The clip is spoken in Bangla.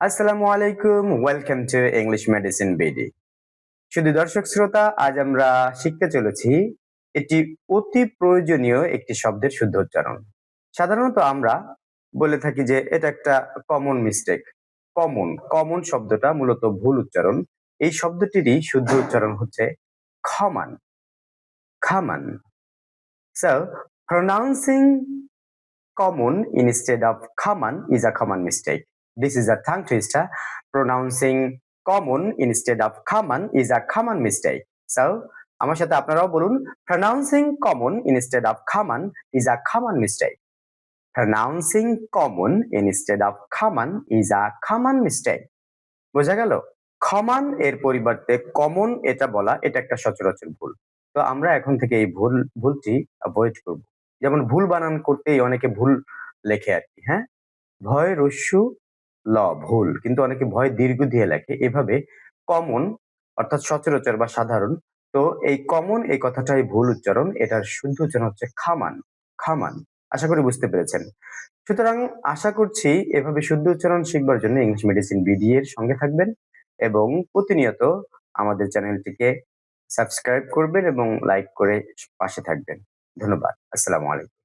আসসালামু আলাইকুম welcome to English medicine BD শুধু দর্শক শ্রোতা, আজ আমরা শিখতে চলেছি এটি অতি প্রয়োজনীয় একটি শব্দের শুদ্ধ উচ্চারণ। সাধারণত আমরা বলে থাকি যে এটা একটা কমন মিস্টেক কমন কমন শব্দটা মূলত ভুল উচ্চারণ। এই শব্দটিরই শুদ্ধ উচ্চারণ হচ্ছে খমান খামান so pronouncing common instead of common is a common mistake This is a tongue twister. Pronouncing common instead of common is a common mistake. So, আমার সাথে আপনারাও বলুন pronouncing common instead of common is a common mistake. Pronouncing common instead of common is a common mistake. বোঝা গেল কমন এর পরিবর্তে কমন এটা বলা এটা একটা সচরাচর ভুল তো আমরা এখন থেকে এই ভুল ভুলটি অ্যাভয়েড করব যেমন ভুল বানান করতেই অনেকে ভুল লেখে আর কি হ্যাঁ ভয় রস্যু ল, ভুল। কিন্তু অনেকে ভয় দীর্ঘ দিয়ে লেখে। এভাবে কমন অর্থাৎ সচরাচর বা সাধারণ, তো এই কমন এই কথাটাই ভুল উচ্চারণ। এটার শুদ্ধ উচ্চারণ হচ্ছে খামান। খামান। আশা করি বুঝতে পেরেছেন। সুতরাং আশা করছি এভাবে শুদ্ধ উচ্চারণ শিখবার জন্য ইংলিশ মেডিসিন বিডি এর সঙ্গে থাকবেন এবং প্রতিনিয়ত আমাদের চ্যানেলটিকে সাবস্ক্রাইব করবেন এবং লাইক করে পাশে থাকবেন। ধন্যবাদ। আসসালামু আলাইকুম।